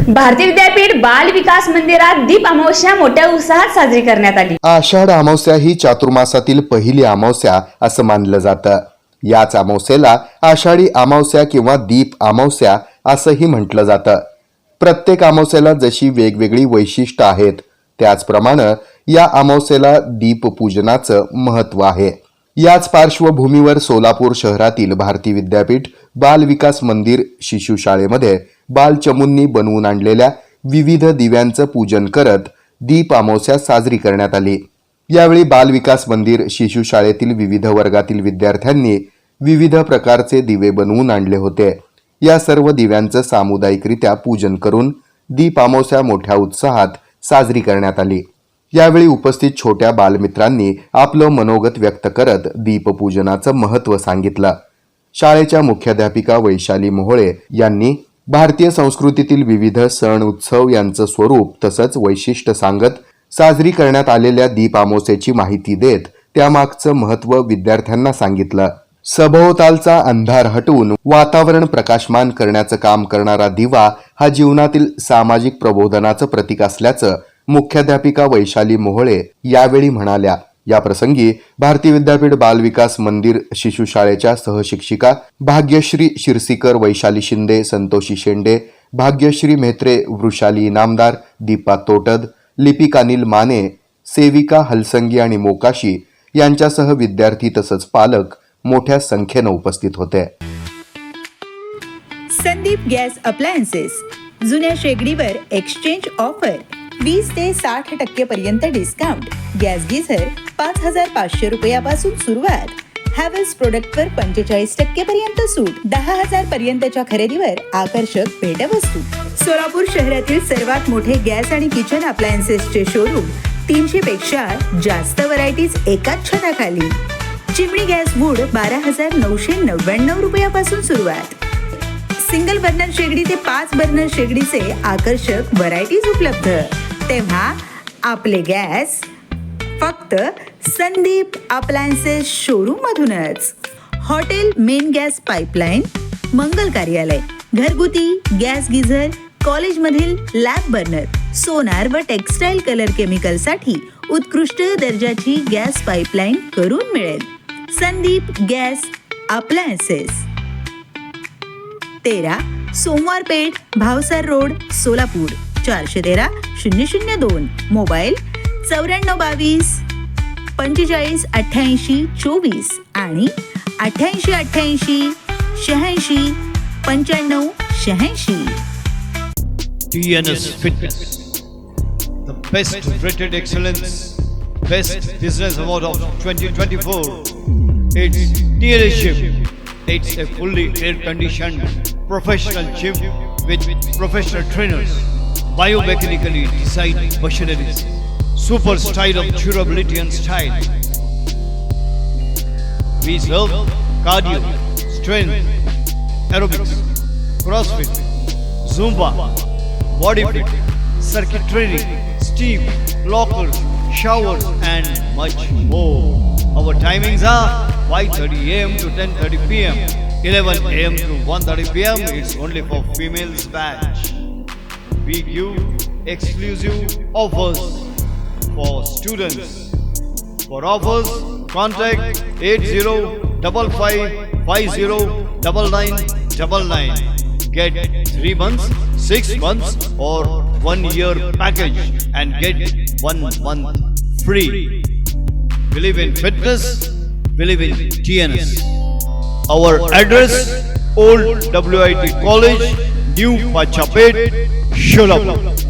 भारतीय विद्यापीठ बाल विकास मंदिरात दीप अमावस्या मोठ्या उत्साहात साजरी करण्यात आली. आषाढ अमावस्या ही चातुर्मासातील पहिली अमावस्या असं मानलं जातं. याच अमावस्येला आषाढी अमावस्या किंवा दीप अमावस्या असंही म्हटलं जातं. प्रत्येक अमावस्येला जशी वेगवेगळी वैशिष्ट्य आहेत त्याचप्रमाणे या अमावस्येला दीपपूजनाचं महत्त्व आहे. याच पार्श्वभूमीवर सोलापूर शहरातील भारती विद्यापीठ बाल विकास मंदिर शिशुशाळेमध्ये बालचमूंनी बनवून आणलेल्या विविध दिव्यांचं पूजन करत दीप अमावस्या साजरी करण्यात आली. यावेळी बाल विकास मंदिर शिशुशाळेतील विविध वर्गातील विद्यार्थ्यांनी विविध प्रकारचे दिवे बनवून आणले होते. या सर्व दिव्यांचं सामुदायिकरित्या पूजन करून दीप अमावस्या मोठ्या उत्साहात साजरी करण्यात आली. यावेळी उपस्थित छोट्या बालमित्रांनी आपलं मनोगत व्यक्त करत दीपपूजनाचं महत्त्व सांगितलं. शाळेच्या मुख्याध्यापिका वैशाली मोहोळे यांनी भारतीय संस्कृतीतील विविध सण उत्सव यांचं स्वरूप तसंच वैशिष्ट्य सांगत साजरी करण्यात आलेल्या दीप माहिती देत त्यामागचं महत्त्व विद्यार्थ्यांना सांगितलं. सभोवतालचा अंधार हटवून वातावरण प्रकाशमान करण्याचं काम करणारा दिवा हा जीवनातील सामाजिक प्रबोधनाचं प्रतीक असल्याचं मुख्याध्यापिका वैशाली मोहोळे यावेळी म्हणाल्या. या प्रसंगी भारतीय विद्यापीठ बाल विकास मंदिर शिशुशाळेच्या सहशिक्षिका भाग्यश्री शिरसीकर वैशाली शिंदे संतोषी शेंडे भाग्यश्री म्हेत्रे वृषाली इनामदार दीपा तोटद लिपिक अनिल माने सेविका हलसंगी आणि मोकाशी यांच्यासह विद्यार्थी तसंच पालक मोठ्या संख्येनं उपस्थित होते. संदीप गॅस अप्लायन्सेस जुन्या शेगडीवर एक्सचेंज ऑफर वीस ते साठ टक्के पर्यंत डिस्काउंट गॅस गिझर पाच हजार पाचशे रुपयापासून सुरुवात. हॅवेल्स प्रोडक्टवर पंचेचाळीस टक्के पर्यंत सूट. दहा हजार पर्यंतच्या खरेदीवर आकर्षक भेटवस्तू. सोलापूर शहरातील सर्वात मोठे गॅस आणि किचन अप्लायन्सेसचे शोरूम तीनशे पेक्षा जास्त व्हरायटीज एकाच छताखाली. चिमणी गॅस वूड बारा हजार नऊशे नव्याण्णव रुपयापासून सुरुवात. सिंगल बर्नर शेगडी ते पाच बर्नर शेगडीचे आकर्षक व्हरायटीज उपलब्ध. तेव्हा आपले गॅस फक्त संदीप अप्लायन्सेस शोरूम मधूनच हॉटेल मेन गॅस पाईपलाईन मंगल कार्यालय घरगुती गॅस गिझर कॉलेजमधील लॅब बर्नर सोनार व टेक्स्टाईल कलर केमिकलसाठी उत्कृष्ट दर्जाची गॅस पाईपलाईन करून मिळेल. संदीप गॅस अप्लायन्सेस तेरा सोमवार पेठ भावसार रोड सोलापूर. चारशे तेरा शून्य शून्य दोन मोबाईल चौऱ्याण्णव बावीस पंचेचाळीस अठ्ठ्याऐंशी चोवीस आणि अठ्ठ्याऐंशी अठ्ठ्याऐंशी शहाऐंशी पंच्याण्णव शहाऐंशी Fitness, the best rated excellence, best business award of 2024. It's TNS Gym. It's a fully air-conditioned professional gym with professional trainers, biomechanically designed machineries, super style of durability and style. We serve cardio, strength, aerobics, crossfit, zumba, body fit, circuit training, steam, lockers, showers, and much more. Our timings are 5:30 a.m. to 10:30 p.m. 11 a.m. to 1:30 p.m. It's only for females batch. We give exclusive offers for students. For offers, contact 8055509999. Get 3 months, 6 months or 1 year package and get 1 month free. Believe in fitness, believe in TNS. Our address Old WIT College, New Pachapet, Sholapur.